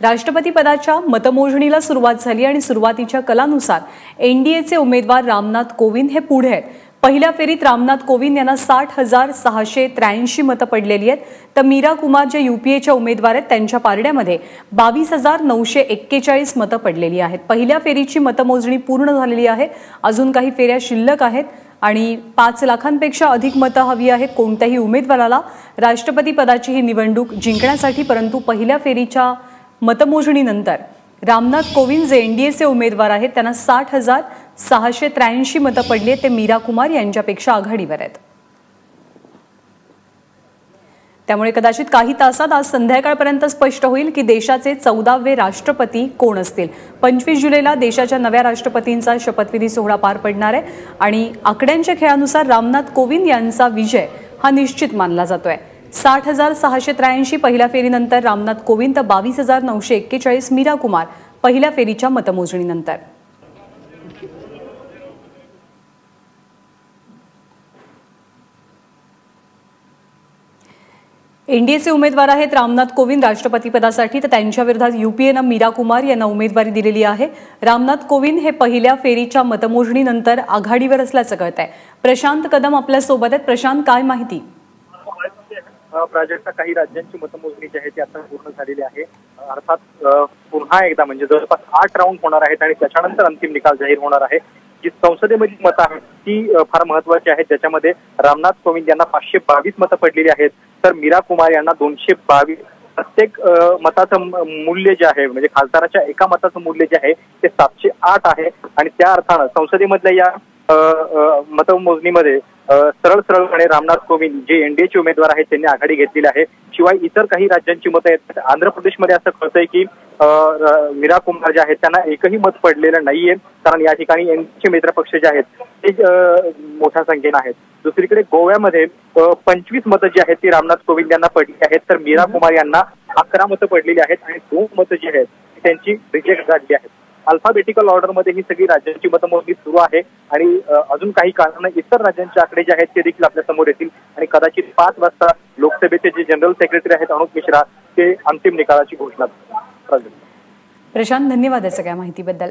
राष्ट्रपती पदाच्या मतमोजणीला सुरुवात झाली आणि सुरुवातीच्या कलानुसार एनडीएचे उमेदवार रामनाथ कोविंद हे पुढे आहेत. पहिल्या फेरीत रामनाथ कोविंद यांना साठ हजार सहाशे त्र्याऐंशी मतं पडलेली आहेत. तर मीरा कुमार जे युपीएच्या उमेदवार आहेत त्यांच्या पारड्यामध्ये बावीस हजार नऊशे एक्केचाळीस मतं पडलेली आहेत. पहिल्या फेरीची मतमोजणी पूर्ण झालेली आहे. अजून काही फेऱ्या शिल्लक आहेत आणि पाच लाखांपेक्षा अधिक मतं हवी आहेत कोणत्याही उमेदवाराला. राष्ट्रपती पदाची ही निवडणूक जिंकण्यासाठी परंतु पहिल्या फेरीच्या मतमोजणीनंतर रामनाथ कोविंद जे एनडीएचे उमेदवार आहेत त्यांना साठ हजार सहाशे त्र्याऐंशी मतं पडली ते मीरा कुमार यांच्यापेक्षा आघाडीवर आहेत. त्यामुळे कदाचित काही तासात आज संध्याकाळपर्यंत स्पष्ट होईल की देशाचे चौदावे राष्ट्रपती कोण असतील. पंचवीस जुलैला देशाच्या नव्या राष्ट्रपतींचा शपथविधी सोहळा पार पडणार आहे. आणि आकड्यांच्या खेळानुसार रामनाथ कोविंद यांचा विजय हा निश्चित मानला जातोय. साठ हजार सहाशे त्र्याऐंशी पहिल्या फेरीनंतर रामनाथ कोविंद तर बावीस हजार नऊशे एक्केचाळीस मीरा कुमार पहिल्या फेरीच्या मतमोजणीनंतर. एनडीएचे उमेदवार आहेत रामनाथ कोविंद राष्ट्रपतीपदासाठी तर त्यांच्या विरोधात युपीएनं मीरा कुमार यांना उमेदवारी दिलेली आहे. रामनाथ कोविंद हे पहिल्या फेरीच्या मतमोजणीनंतर आघाडीवर असल्याचं कळत आहे प्रशांत कदम आपल्यासोबत आहेत. प्रशांत काय माहिती? प्राजक्ता काही राज्यांची मतमोजणी जी आहे ती आता पूर्ण झालेली आहे. अर्थात पुन्हा एकदा म्हणजे जवळपास आठ राऊंड होणार आहेत आणि त्याच्यानंतर अंतिम निकाल जाहीर होणार आहे. जी संसदेमधील मतं आहेत ती फार महत्वाची आहेत. ज्याच्यामध्ये रामनाथ कोविंद यांना पाचशे बावीस मतं पडलेली आहेत तर मीरा कुमार यांना दोनशे बावीस. प्रत्येक मताचं मूल्य जे आहे म्हणजे खासदाराच्या एका मताचं मूल्य जे आहे ते सातशे आठ आहे. आणि त्या अर्थानं संसदेमधल्या या मतमोजणीमध्ये सरळ सरळपणे रामनाथ कोविंद जे एनडीएचे उमेदवार आहेत त्यांनी आघाडी घेतलेली आहे. शिवाय इतर काही राज्यांची मतं आहेत. आंध्र प्रदेशमध्ये असं कळतंय की मीरा कुमार जे आहेत त्यांना एकही मत पडलेलं नाहीये. कारण या ठिकाणी एनडीचे मित्रपक्ष जे आहेत ते मोठ्या संख्येनं आहेत. दुसरीकडे गोव्यामध्ये पंचवीस मतं जी आहेत ती रामनाथ कोविंद यांना पडली आहेत. तर मीरा कुमार यांना अकरा मतं पडलेली आहेत आणि दोन मतं जी आहेत त्यांची रिजेक्ट झाली आहेत. अल्फाबेटिकल ऑर्डरमध्ये ही सगळी राज्यांची मतमोजणी सुरू आहे. आणि अजून काही कारणानं इतर राज्यांचे आकडे जे आहेत ते देखील आपल्यासमोर येतील. आणि कदाचित पाच वाजता लोकसभेचे जे जनरल सेक्रेटरी आहेत अनुप मिश्रा ते अंतिम निकालाची घोषणा. प्रशांत धन्यवाद या सगळ्या माहितीबद्दल.